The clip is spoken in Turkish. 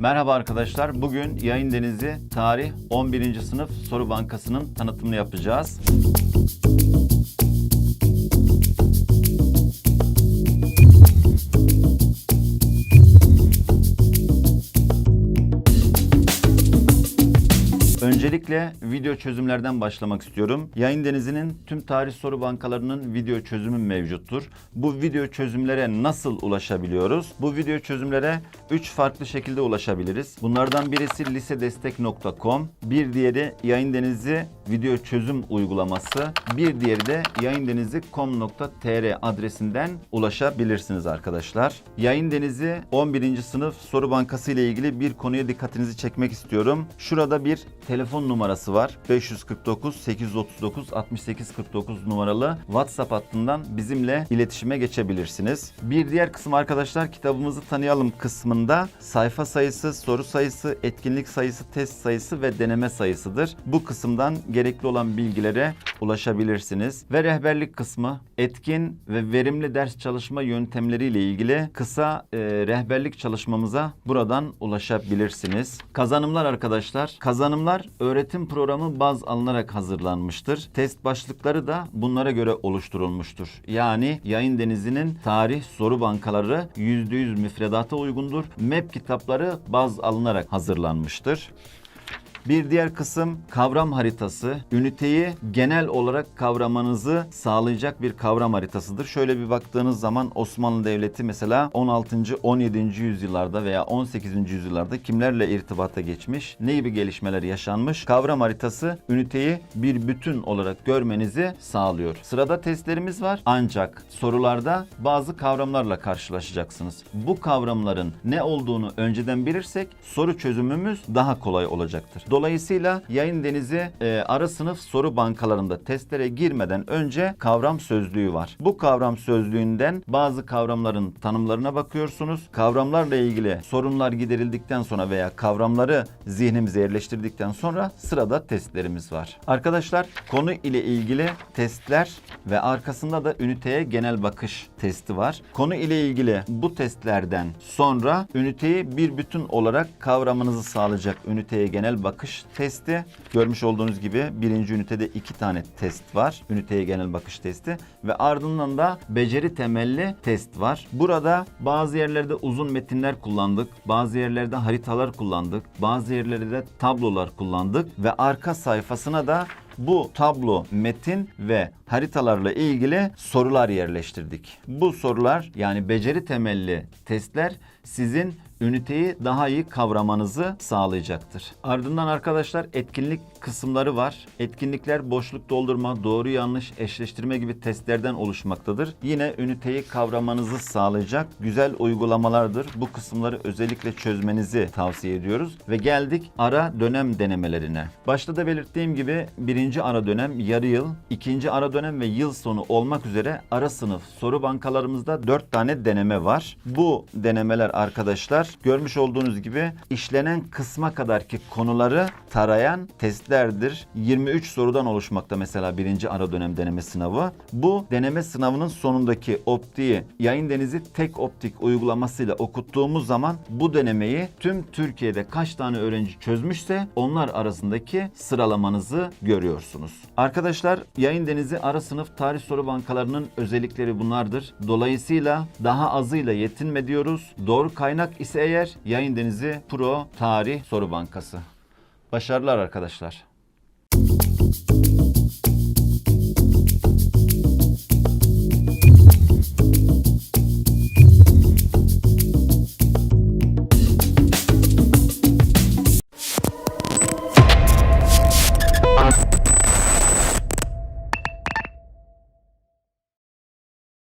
Merhaba arkadaşlar. Bugün Yayın Denizi Tarih 11. Sınıf Soru Bankası'nın tanıtımını yapacağız. Öncelikle video çözümlerden başlamak istiyorum. Yayın Denizi'nin tüm tarih soru bankalarının video çözümü mevcuttur. Bu video çözümlere nasıl ulaşabiliyoruz? Bu video çözümlere 3 farklı şekilde ulaşabiliriz. Bunlardan birisi lisedestek.com, bir diğeri Yayın Denizi video çözüm uygulaması, bir diğeri de yayındenizi.com.tr adresinden ulaşabilirsiniz arkadaşlar. Yayın Denizi 11. sınıf soru bankası ile ilgili bir konuya dikkatinizi çekmek istiyorum. Şurada bir telefon numarası var. 549 839 6849 numaralı WhatsApp hattından bizimle iletişime geçebilirsiniz. Bir diğer kısım arkadaşlar kitabımızı tanıyalım kısmında sayfa sayısı, soru sayısı, etkinlik sayısı, test sayısı ve deneme sayısıdır. Bu kısımdan gerekli olan bilgilere ulaşabilirsiniz. Ve rehberlik kısmı etkin ve verimli ders çalışma yöntemleriyle ilgili kısa e, rehberlik çalışmamıza buradan ulaşabilirsiniz. Kazanımlar arkadaşlar. Kazanımlar öğretim programı baz alınarak hazırlanmıştır. Test başlıkları da bunlara göre oluşturulmuştur. Yani Yayın Denizi'nin tarih soru bankaları %100 müfredata uygundur. MEP kitapları baz alınarak hazırlanmıştır. Bir diğer kısım kavram haritası. Üniteyi genel olarak kavramanızı sağlayacak bir kavram haritasıdır. Şöyle bir baktığınız zaman Osmanlı Devleti mesela 16. 17. yüzyıllarda veya 18. yüzyıllarda kimlerle irtibata geçmiş, ne gibi gelişmeler yaşanmış? Kavram haritası üniteyi bir bütün olarak görmenizi sağlıyor. Sırada testlerimiz var ancak sorularda bazı kavramlarla karşılaşacaksınız. Bu kavramların ne olduğunu önceden bilirsek soru çözümümüz daha kolay olacaktır. Dolayısıyla Yayın Denizi e, ara sınıf soru bankalarında testlere girmeden önce kavram sözlüğü var. Bu kavram sözlüğünden bazı kavramların tanımlarına bakıyorsunuz. Kavramlarla ilgili sorunlar giderildikten sonra veya kavramları zihnimize yerleştirdikten sonra sırada testlerimiz var. Arkadaşlar konu ile ilgili testler ve arkasında da üniteye genel bakış testi var. Konu ile ilgili bu testlerden sonra üniteyi bir bütün olarak kavramınızı sağlayacak üniteye genel bakış testi. Görmüş olduğunuz gibi birinci ünitede iki tane test var. Üniteye genel bakış testi ve ardından da beceri temelli test var. Burada bazı yerlerde uzun metinler kullandık. Bazı yerlerde haritalar kullandık. Bazı yerlerde tablolar kullandık ve arka sayfasına da bu tablo, metin ve haritalarla ilgili sorular yerleştirdik. Bu sorular yani beceri temelli testler sizin üniteyi daha iyi kavramanızı sağlayacaktır. Ardından arkadaşlar etkinlik kısımları var. Etkinlikler boşluk doldurma, doğru yanlış eşleştirme gibi testlerden oluşmaktadır. Yine üniteyi kavramanızı sağlayacak güzel uygulamalardır. Bu kısımları özellikle çözmenizi tavsiye ediyoruz. Ve geldik ara dönem denemelerine. Başta da belirttiğim gibi birinci ara dönem yarı yıl, ikinci ara dönem ve yıl sonu olmak üzere ara sınıf soru bankalarımızda 4 tane deneme var. Bu denemeler arkadaşlar görmüş olduğunuz gibi işlenen kısma kadarki konuları tarayan testlerdir. 23 sorudan oluşmakta mesela birinci ara dönem deneme sınavı. Bu deneme sınavının sonundaki optiği yayın denizi tek optik uygulamasıyla okuttuğumuz zaman bu denemeyi tüm Türkiye'de kaç tane öğrenci çözmüşse onlar arasındaki sıralamanızı görüyorsunuz. Arkadaşlar yayın denizi ara sınıf tarih soru bankalarının özellikleri bunlardır. Dolayısıyla daha azıyla yetinme diyoruz. Doğru kaynak ise eğer Yayın Denizi Pro Tarih Soru Bankası. Başarılar arkadaşlar.